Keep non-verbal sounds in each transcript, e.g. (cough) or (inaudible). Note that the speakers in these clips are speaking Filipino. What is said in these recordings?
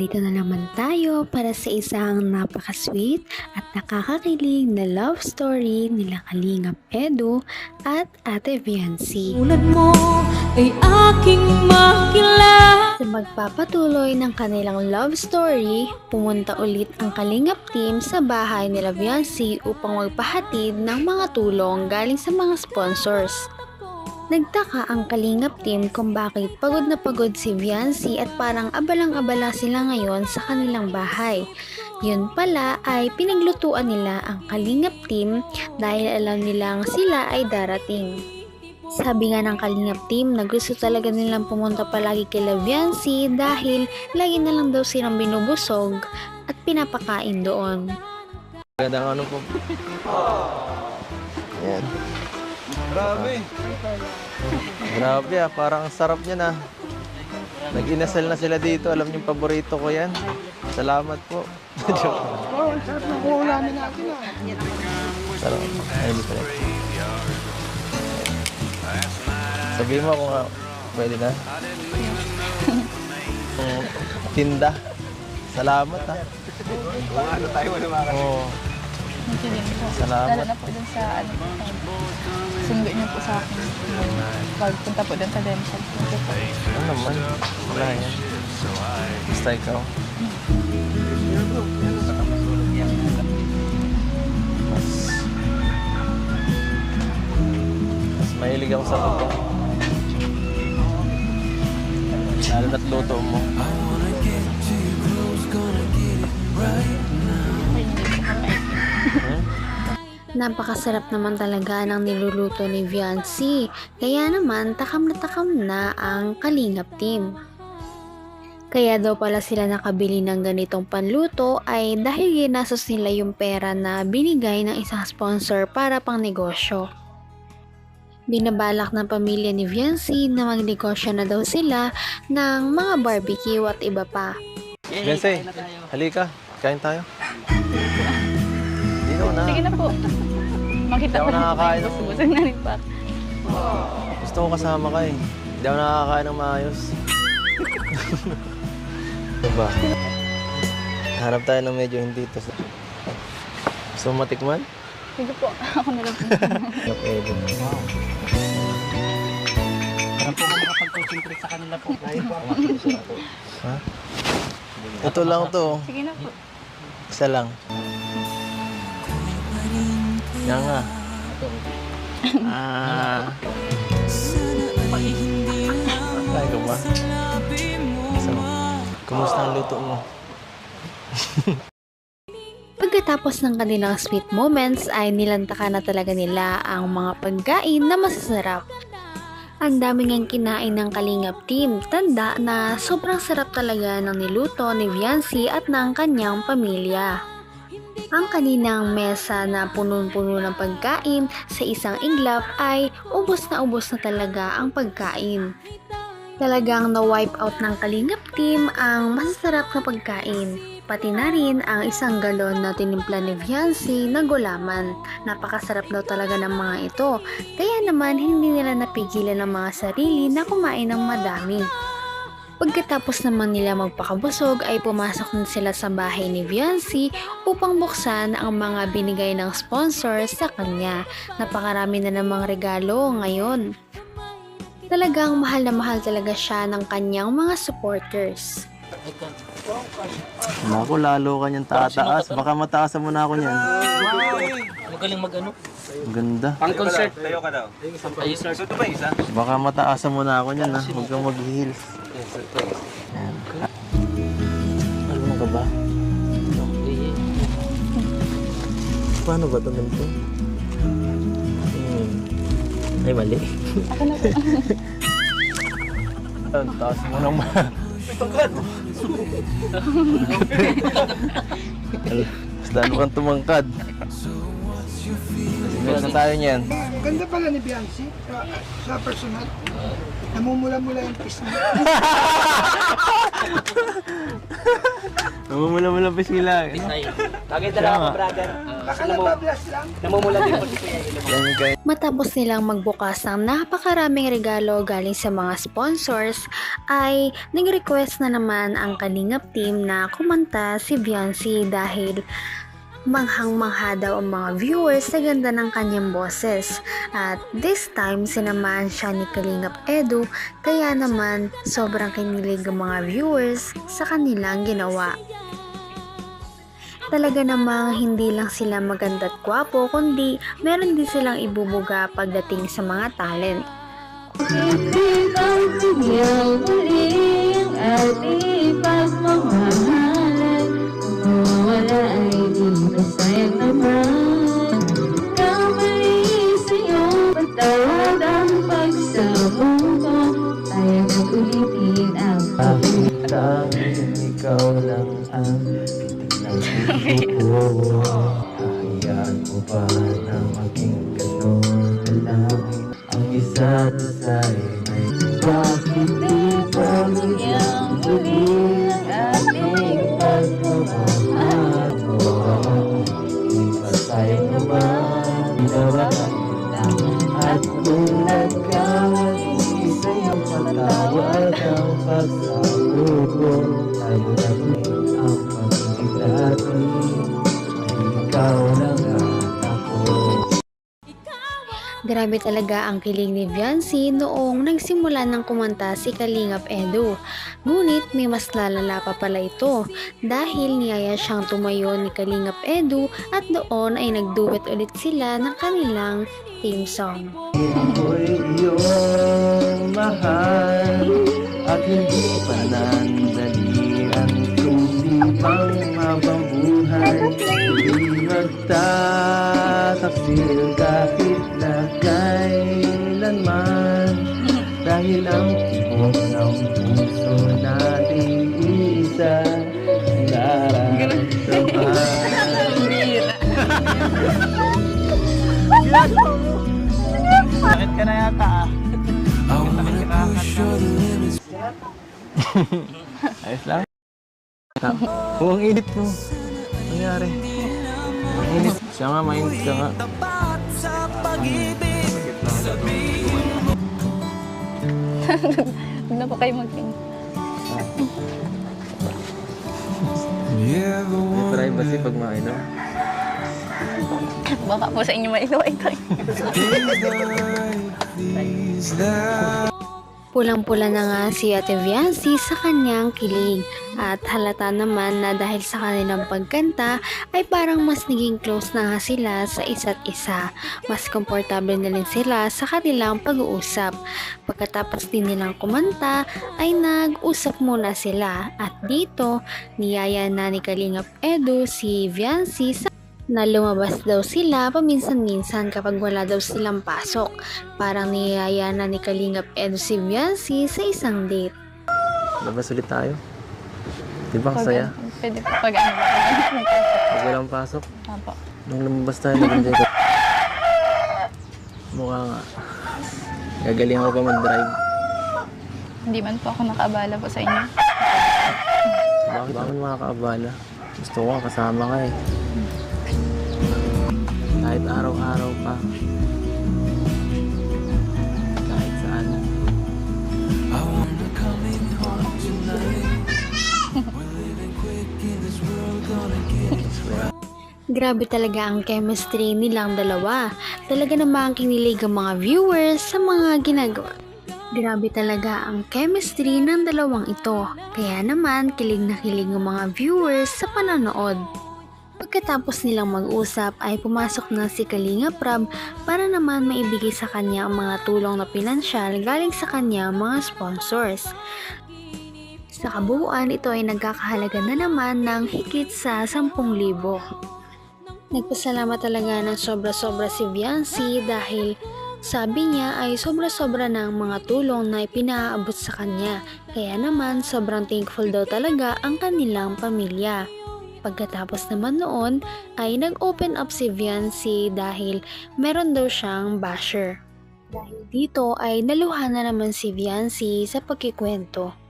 narito na naman tayo para sa isang napaka-sweet at nakakakilig na love story nila Kalingap Edu at Ate Viancy. Tulad mo ay aking makilala Sa magpapatuloy ng kanilang love story, pumunta ulit ang Kalingap team sa bahay nila Viancy upang magpahatid ng mga tulong galing sa mga sponsors. Nagtaka ang Kalingap team kung bakit pagod na pagod si Viancy at parang abalang-abala sila ngayon sa kanilang bahay. Yun pala ay pinaglutuan nila ang Kalingap team dahil alam nilang sila ay darating. Sabi nga ng Kalingap team na gusto talaga nilang pumunta palagi kay Viancy dahil lagi na lang daw silang binubusog at pinapakain doon. Gandang ano po. Yan. Grabe. Grabe ah, parang ang sarap niya na. Nag-inasal na sila dito. Alam niyo yung paborito ko yan. Salamat po. (laughs) Joke. Oh, sarap ng uulamin natin ah. Sarap. Ayun, niya. Sabihin mo kung ah, pwede na. (laughs) Tinda. Salamat ah. Ano tayo wala Oo. Lalo Salamat. na po dun sa ano. Sundo niyo po sa akin. Pagpunta po dun sa dental. Thank you po. Ano naman? Wala yan. Basta ikaw. Mas... Mas mahilig ako sa luto. Lalo na't luto mo. Hmm? Napakasarap naman talaga ng niluluto ni Viancy, kaya naman takam na takam na ang Kalingap team. Kaya daw pala sila nakabili ng ganitong panluto ay dahil ginastos nila yung pera na binigay ng isang sponsor para pang negosyo. Binabalak ng pamilya ni Viancy na magnegosyo na daw sila ng mga barbecue at iba pa. Bensay, halika. Kain tayo. Na. Sige na po. (laughs) Makita ko na nakakain ng- Busog na rin pa. Gusto ko kasama ka eh. Hindi ako nakakain ng maayos. (laughs) diba? Hanap tayo ng medyo hindi ito. Gusto mo matikman? Sige po. (laughs) Ako na lang po. Yup, Edo. Parang po kami makapag-concentrate sa kanila po. Dahil po ako Ha? Ito lang to. Sige na po. Isa lang. Yan nga. Ah. Ay, ko ba? So, kumusta ang luto mo? Pagkatapos ng kanilang sweet moments ay nilantaka na talaga nila ang mga pagkain na masasarap. Ang dami ngang kinain ng Kalingap team, tanda na sobrang sarap talaga ng niluto ni Viancy at ng kanyang pamilya. Ang kaninang mesa na punong-puno ng pagkain sa isang iglap ay ubos na ubos na talaga ang pagkain. Talagang na-wipe out ng Kalingap team ang masasarap na pagkain. Pati na rin ang isang galon na tinimpla ni Viancy na gulaman. Napakasarap daw talaga ng mga ito. Kaya naman hindi nila napigilan ang mga sarili na kumain ng madami. Pagkatapos naman nila magpakabusog ay pumasok na sila sa bahay ni Viancy upang buksan ang mga binigay ng sponsor sa kanya. Napakarami na namang regalo ngayon. Talagang mahal na mahal talaga siya ng kanyang mga supporters. Naku, lalo ka niyang tataas. Baka mataasan mo na ako niyan. Magaling mag-ano? Ang ganda. Pang concert. Tayo ka daw. Ayun, sir. So ito ba isa? Baka mataasan mo na ako niyan ha. Huwag kang mag-heels. Yan. Ano ka ba? Paano ba ito ganito? Hmm. Ay, mali. (laughs) Ang taas mo naman. Basta ano kang tumangkad. Sige na tayo niyan. Ang ganda pala ni Biancy sa, sa personal. Namumula-mula yung niya. (laughs) Namumula-mulapis sila. Ay, bagay talaga ka, brother. Baka lang. Namumula din po si Kuya (laughs) Matapos nilang magbukas ng napakaraming regalo galing sa mga sponsors, ay nag-request na naman ang Kalingap team na kumanta si Beyonce dahil manghang-mangha daw ang mga viewers sa ganda ng kanyang boses. At this time, sinamaan siya ni Kalingap Edu, kaya naman sobrang kinilig ang mga viewers sa kanilang ginawa. Talaga namang hindi lang sila maganda at gwapo, kundi meron din silang ibubuga pagdating sa mga talent. Sigaw muli ang ating masayang naman Kamali sa'yo, patawad ang pagsabong ko Tayo nag-ulitin ang Tanging ikaw lang ang puso ko Hahayaan ko ba na maging ganun na lang Ang isa't isa ay may Bakit di bigyan muli Ginawa at kung nagkamali sa'yo patawad ang pagsabi ko Tayo Grabe talaga ang kilig ni Viancy noong nagsimula ng kumanta si Kalingap Edu. Ngunit may mas lalala pa pala ito dahil niyaya siyang tumayo ni Kalingap Edu at doon ay nagduet ulit sila ng kanilang theme song. Ako'y iyong mahal At hindi pa nandalian Kundi pang mabang buhay Hindi magtataksil kahit kailanman Dahil ang tibok ng puso natin isa Nararamdaman Bakit ka na yata ah? Ayos lang. Oh, ang init mo. Nangyari? Ang init. Siya nga, mainit ka nga. Huwag na po kayo mag-king. May privacy pag mainom. Baka po sa inyo mainom ito. Pulang-pula na nga si Ate Viancy sa kanyang kilig at halata naman na dahil sa kanilang pagkanta ay parang mas naging close na nga sila sa isa't isa. Mas komportable na rin sila sa kanilang pag-uusap. Pagkatapos din nilang kumanta ay nag-usap muna sila at dito niyaya na ni Kalingap Edu si Viancy sa na lumabas daw sila paminsan-minsan kapag wala daw silang pasok. Parang niyaya na ni Kalingap Edu si Viancy sa isang date. Labas ulit tayo. Di ba ang saya? Pwede po pag ano ba? Pag ano Pag walang pasok. Apo. Nung lumabas tayo, nag-enjoy ka. Mukha nga. Gagalingan ko pa mag-drive. Hindi man po ako nakaabala po sa inyo. Bakit ako makakaabala? Gusto ko kasama ka eh. Kahit araw-araw pa. Kahit saan. Grabe talaga ang chemistry nilang dalawa. Talaga namang kinilig ang mga viewers sa mga ginagawa. Grabe talaga ang chemistry ng dalawang ito. Kaya naman kilig na kilig ang mga viewers sa panonood. Pagkatapos nilang mag-usap ay pumasok na si Kalinga Prab para naman maibigay sa kanya ang mga tulong na pinansyal galing sa kanya mga sponsors. Sa kabuuan, ito ay nagkakahalaga na naman ng higit sa 10,000. Nagpasalamat talaga ng sobra-sobra si Viancy dahil sabi niya ay sobra-sobra ng mga tulong na ipinaabot sa kanya. Kaya naman sobrang thankful daw talaga ang kanilang pamilya. Pagkatapos naman noon ay nag-open up si Viancy dahil meron daw siyang basher. Dahil dito ay naluha na naman si Viancy sa pagkikwento.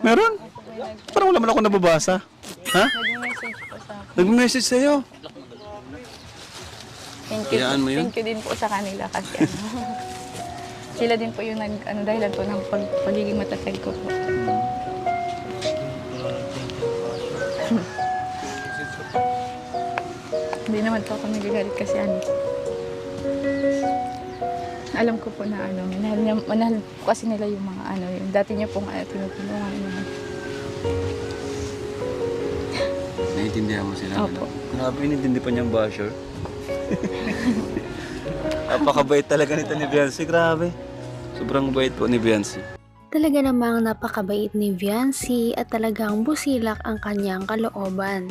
Meron? Parang wala man ako nababasa. Ha? Nag-message po sa akin. Nag-message sa'yo. Thank you. Hayaan mo yun. Thank you din po sa kanila kasi ano. (laughs) sila din po yung nag, ano, dahilan po ng pag, pagiging matatag ko po. Naman po ako nagagalit kasi ano. Alam ko po na ano, manahal, niya, manahal po kasi nila yung mga ano, yung dati niya pong uh, tinutulungan. Yung, Naiintindihan mo sila. Opo. Grabe, inintindi pa niyang basher. (laughs) Napakabait talaga nito ni Beyonce. Grabe. Sobrang bait po ni Beyonce. Talaga namang napakabait ni Viancy at talagang busilak ang kanyang kalooban.